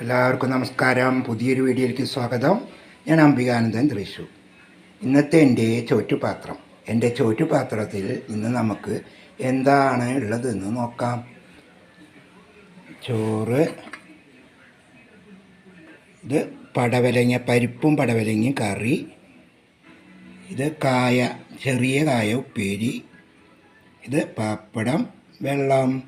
എല്ലാവർക്കും നമസ്കാരം. പുതിയൊരു വീഡിയോയിലേക്ക് സ്വാഗതം. ഞാൻ അംബികാനന്ദൻ തൃശു ഇന്നത്തെ എന്റെ ചോറ്റുപാത്രം. എന്റെ ചോറ്റുപാത്രത്തിൽ ഇന്ന് നമുക്ക് എന്താണ് ഉള്ളതെന്ന് നോക്കാം. ചോറ്. ഇത് പടവലങ്ങ പരിപ്പും പടവലങ്ങയും കറി. ഇത് കായ ചെറിയ കായ ഉപ്പേരി. ഇത് പാപ്പടം വെള്ളം.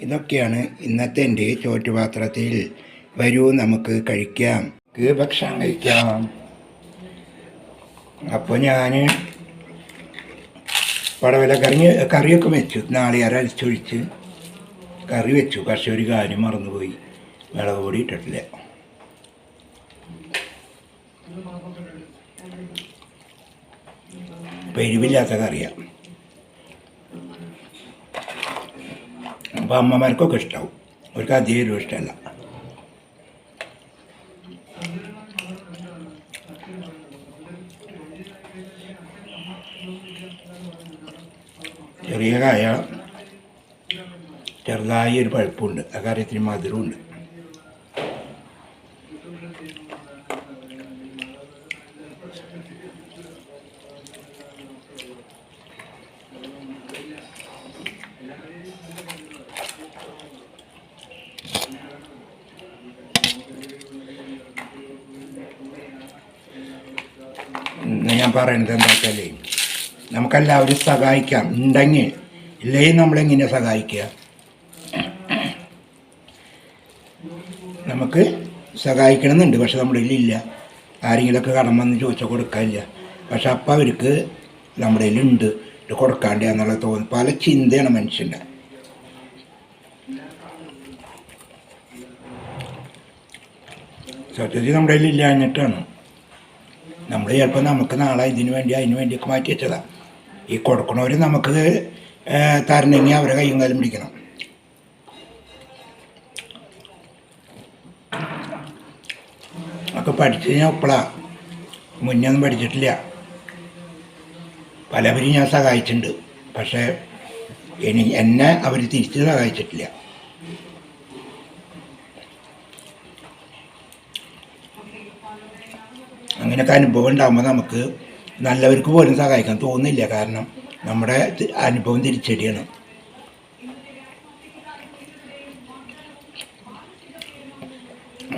ഇതൊക്കെയാണ് ഇന്നത്തെ എന്റെ ചോറ്റുപാത്രത്തിൽ. വരൂ നമുക്ക് കഴിക്കാം. ഭക്ഷണം കഴിക്കാം. അപ്പോൾ ഞാൻ പടവല കറി കറിയൊക്കെ വെച്ചു. നാളികേരം അരച്ചൊഴിച്ച് കറി വെച്ചു. പക്ഷെ ഒരു കാര്യം മറന്നുപോയി. മുളക് പൊടി ഇട്ടിട്ടില്ല. പെരുവില്ലാത്ത കറിയാണ് അപ്പോൾ അമ്മമാർക്കൊക്കെ ഇഷ്ടാവും. അവർക്ക് അധികം ഇഷ്ടമല്ല. ചെറിയ കായ ചെറുതായി ഒരു പഴുപ്പുണ്ട്. ആ കാര്യത്തിന് മധുരമുണ്ട്. ഞാൻ പറയുന്നത് എന്താ വെച്ചാലേ നമുക്കെല്ലാവരും സഹായിക്കാം. ഉണ്ടെങ്കിൽ ഇല്ലെങ്കിൽ നമ്മളെങ്ങനെ സഹായിക്കുക? നമുക്ക് സഹായിക്കണമെന്നുണ്ട് പക്ഷെ നമ്മുടെ ഇല്ലില്ല ആരെങ്കിലൊക്കെ കടം വന്ന് ചോദിച്ചാൽ കൊടുക്കാനില്ല. പക്ഷെ അപ്പം അവർക്ക് നമ്മുടെ ഇല്ലുണ്ട് ഇത് കൊടുക്കാണ്ട് എന്നുള്ള തോന്നി പല ചിന്തയാണ് മനുഷ്യന്റെ. സത്യത്തിൽ നമ്മുടെ എന്നിട്ടാണ് നമ്മൾ ചിലപ്പോൾ നമുക്ക് നാളെ ഇതിന് വേണ്ടി അതിന് വേണ്ടിയൊക്കെ മാറ്റി വെച്ചതാണ് ഈ കൊടുക്കണവർ നമുക്ക് തരണമെങ്കിൽ അവരെ കയ്യും കാലം പിടിക്കണം. ഒക്കെ പഠിച്ചു കഴിഞ്ഞാൽ ഇപ്പോഴാണ് മുന്നേ ഒന്നും പഠിച്ചിട്ടില്ല. പലവരും ഞാൻ സഹായിച്ചിട്ടുണ്ട്. പക്ഷേ ഇനി എന്നെ അവർ തിരിച്ച് സഹായിച്ചിട്ടില്ല. അങ്ങനെയൊക്കെ അനുഭവം ഉണ്ടാകുമ്പോൾ നമുക്ക് നല്ലവർക്ക് പോലും സഹായിക്കാൻ തോന്നുന്നില്ല. കാരണം നമ്മുടെ അനുഭവം തിരിച്ചടിയാണ്.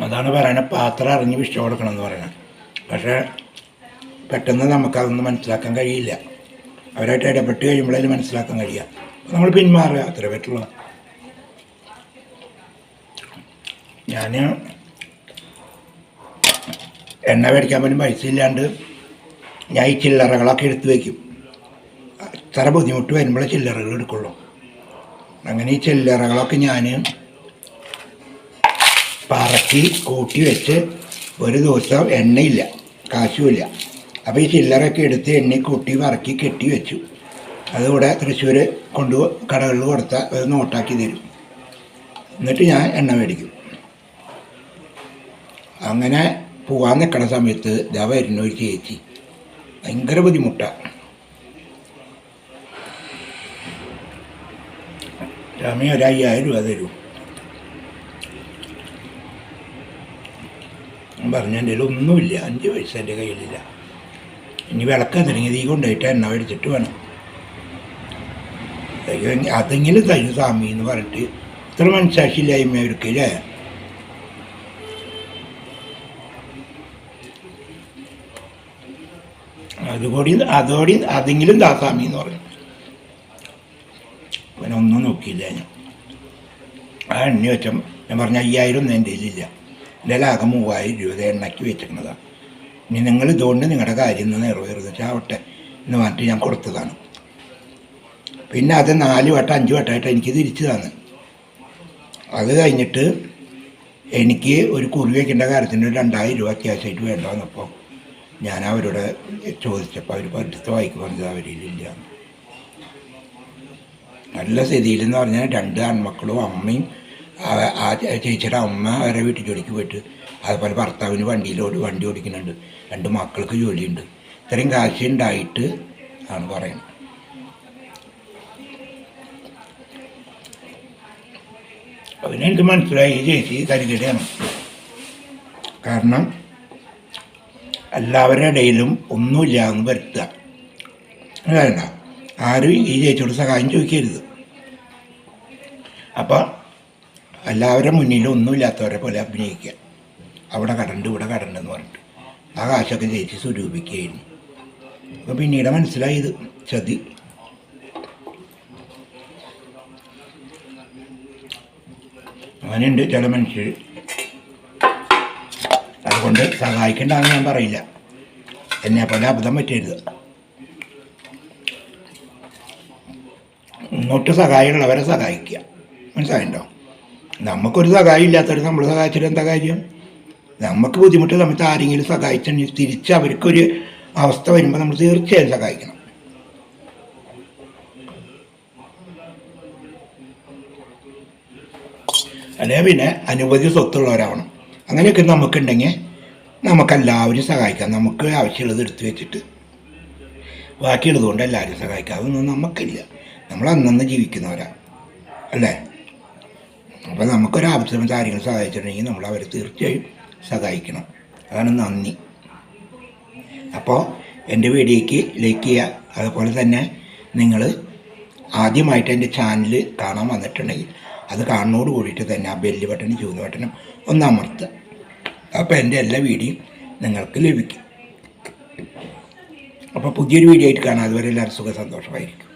അതാണ് പറയണത്. പാത്രം അറിഞ്ഞ് വിഷം കൊടുക്കണം എന്ന് പറയണത്. പക്ഷേ പെട്ടെന്ന് നമുക്കതൊന്നും മനസ്സിലാക്കാൻ കഴിയില്ല. അവരായിട്ട് ഇടപെട്ട് കഴിയുമ്പോഴേ മനസ്സിലാക്കാൻ കഴിയുക നമ്മൾ പിന്മാറുക. അത്രേ പറ്റുള്ളൂ. ഞാൻ എണ്ണ മേടിക്കാൻ പോലും പൈസ ഇല്ലാണ്ട് ഞാൻ ഈ ചില്ലറകളൊക്കെ എടുത്തു വയ്ക്കും അത്ര ബുദ്ധിമുട്ട് വരുമ്പോഴേ ചില്ലറകൾ എടുക്കുള്ളൂ. അങ്ങനെ ഈ ചില്ലറകളൊക്കെ ഞാൻ പറക്കി കൂട്ടി വെച്ച് ഒരു ദിവസം എണ്ണയില്ല കാശുമില്ല. അപ്പോൾ ഈ ചില്ലറൊക്കെ എടുത്ത് എണ്ണ കൂട്ടി പറക്കി കെട്ടി വെച്ചു. അതുകൂടെ തൃശ്ശൂർ കൊണ്ടു കടകളിൽ കൊടുത്താൽ അത് നോട്ടാക്കി തരും. എന്നിട്ട് ഞാൻ എണ്ണ മേടിക്കും. അങ്ങനെ പോകാൻ നിൽക്കണ സമയത്ത് ഇതാ വരുന്ന ഒരു ചേച്ചി ഭയങ്കര ബുദ്ധിമുട്ടാണ് രാമി ഒരു അയ്യായിരം രൂപ തരൂ. പറഞ്ഞു എന്റെ കയ്യിൽ ഒന്നുമില്ല അഞ്ച് പൈസ എന്റെ കയ്യിലില്ല. ഇനി വിളക്കാൻ തുടങ്ങി തീ കൊണ്ടുപോയിട്ട് എണ്ണ മേടിച്ചിട്ട് വേണം. അതെങ്കിലും തരും സ്വാമി എന്ന് പറഞ്ഞിട്ട് ഇത്ര മനസ്സാക്ഷിയില്ലായ്മ അവർക്ക് അതുകൂടി അതോടി അതെങ്കിലും ദാസാമി എന്ന് പറഞ്ഞു. അവനെ ഒന്നും നോക്കിയില്ല ഞാൻ. ആ എണ്ണ വെച്ച ഞാൻ പറഞ്ഞ അയ്യായിരം ഒന്നും എന്റെ കയ്യിലില്ല. എന്റെ ആകെ മൂവായിരം രൂപ എണ്ണയ്ക്ക് വെച്ചിരുന്നതാണ് ഇനി നിങ്ങൾ ഇതുകൊണ്ട് നിങ്ങളുടെ കാര്യം ഒന്ന് നിറവേറുന്ന ആവട്ടെ എന്ന് പറഞ്ഞിട്ട് ഞാൻ കൊടുത്തതാണ്. പിന്നെ അത് നാല് വട്ടം അഞ്ച് വട്ടമായിട്ട് എനിക്ക് തിരിച്ചു തന്നു. അത് കഴിഞ്ഞിട്ട് എനിക്ക് ഒരു കുറി വയ്ക്കേണ്ട കാര്യത്തിന് രണ്ടായിരം രൂപ അത്യാവശ്യമായിട്ട് വേണ്ട വന്നപ്പോൾ ഞാൻ അവരോട് ചോദിച്ചപ്പോൾ അവർ പഠിത്ത വായിക്ക് പറഞ്ഞത് അവരിലില്ല നല്ല സ്ഥിതിയിലെന്ന് പറഞ്ഞാൽ രണ്ട് ആൺമക്കളും അമ്മയും ആ- ചേച്ചിയുടെ അമ്മ അവരെ വീട്ടിൽ ജോലിക്ക് പോയിട്ട് അതുപോലെ ഭർത്താവിന് വണ്ടിയിലോട് വണ്ടി ഓടിക്കുന്നുണ്ട്. രണ്ട് മക്കൾക്ക് ജോലിയുണ്ട്. ഇത്രയും കാശ് ഉണ്ടായിട്ട് ആണ് പറയുന്നത്. അതിനെനിക്ക് മനസ്സിലായി ചേച്ചി കരികടയാണ് കാരണം എല്ലാവരുടെ ഇടയിലും ഒന്നുമില്ല എന്ന് വരുത്തുക. വേണ്ട ആരും ഈ ചേച്ചിയോട് സഹായം ചോദിക്കരുത്. അപ്പോൾ എല്ലാവരുടെ മുന്നിലും ഒന്നുമില്ലാത്തവരെ പോലെ അഭിനയിക്കുക. അവിടെ കടണ്ട് ഇവിടെ കടണ്ട് എന്ന് പറഞ്ഞിട്ട്. ആ കാശൊക്കെ ചേച്ചി സ്വരൂപിക്കുകയായിരുന്നു. അപ്പോൾ പിന്നീട് മനസ്സിലായത് ചതി. അങ്ങനെയുണ്ട്. ചില മനുഷ്യർ അതുകൊണ്ട് സഹായിക്കണ്ടെന്ന് ഞാൻ പറയില്ല. എന്നെ പോലെ അബദ്ധം പറ്റരുത്. ഇങ്ങോട്ട് സഹായമുള്ളവരെ സഹായിക്കുക. മനസ്സിലായിട്ടോ നമുക്കൊരു സഹായം ഇല്ലാത്തവർ നമ്മൾ സഹായിച്ചിട്ട് എന്താ കാര്യം? നമുക്ക് ബുദ്ധിമുട്ട് സമയത്ത് ആരെങ്കിലും സഹായിച്ചിട്ടുണ്ടെങ്കിൽ തിരിച്ച് അവർക്കൊരു അവസ്ഥ വരുമ്പോൾ നമ്മൾ തീർച്ചയായും സഹായിക്കണം. അല്ലെ പിന്നെ അനുമതി സ്വത്തുള്ളവരാവണം. അങ്ങനെയൊക്കെ നമുക്കുണ്ടെങ്കിൽ നമുക്കെല്ലാവരും സഹായിക്കാം. നമുക്ക് ആവശ്യമുള്ളത് എടുത്തു വെച്ചിട്ട് ബാക്കിയുള്ളത് കൊണ്ട് എല്ലാവരും സഹായിക്കാം. അതൊന്നും നമുക്കില്ല. നമ്മൾ അന്നന്ന് ജീവിക്കുന്നവരാണ് അല്ലേ? അപ്പോൾ നമുക്കൊരാവശ്യം കാര്യങ്ങൾ സഹായിച്ചിട്ടുണ്ടെങ്കിൽ നമ്മൾ അവരെ തീർച്ചയായും സഹായിക്കണം. അതാണ് നന്ദി. അപ്പോൾ എന്റെ വീഡിയോയ്ക്ക് ലൈക്ക് ചെയ്യുക. അതുപോലെ തന്നെ നിങ്ങൾ ആദ്യമായിട്ട് എന്റെ ചാനൽ കാണാൻ വന്നിട്ടുണ്ടെങ്കിൽ അത് കാണുന്നതോട് കൂടിയിട്ട് തന്നെ ആ ബെല്ല് ബട്ടനും ചൂന്ന് ബട്ടനും ഒന്ന് അമർത്തുക. അപ്പോൾ എന്റെ എല്ലാ വീഡിയോയും നിങ്ങൾക്ക് ലഭിക്കും. അപ്പോൾ പുതിയൊരു വീഡിയോ ആയിട്ട് കാണാം. അതുവരെ എല്ലാവരും സുഖ സന്തോഷമായിരിക്കും.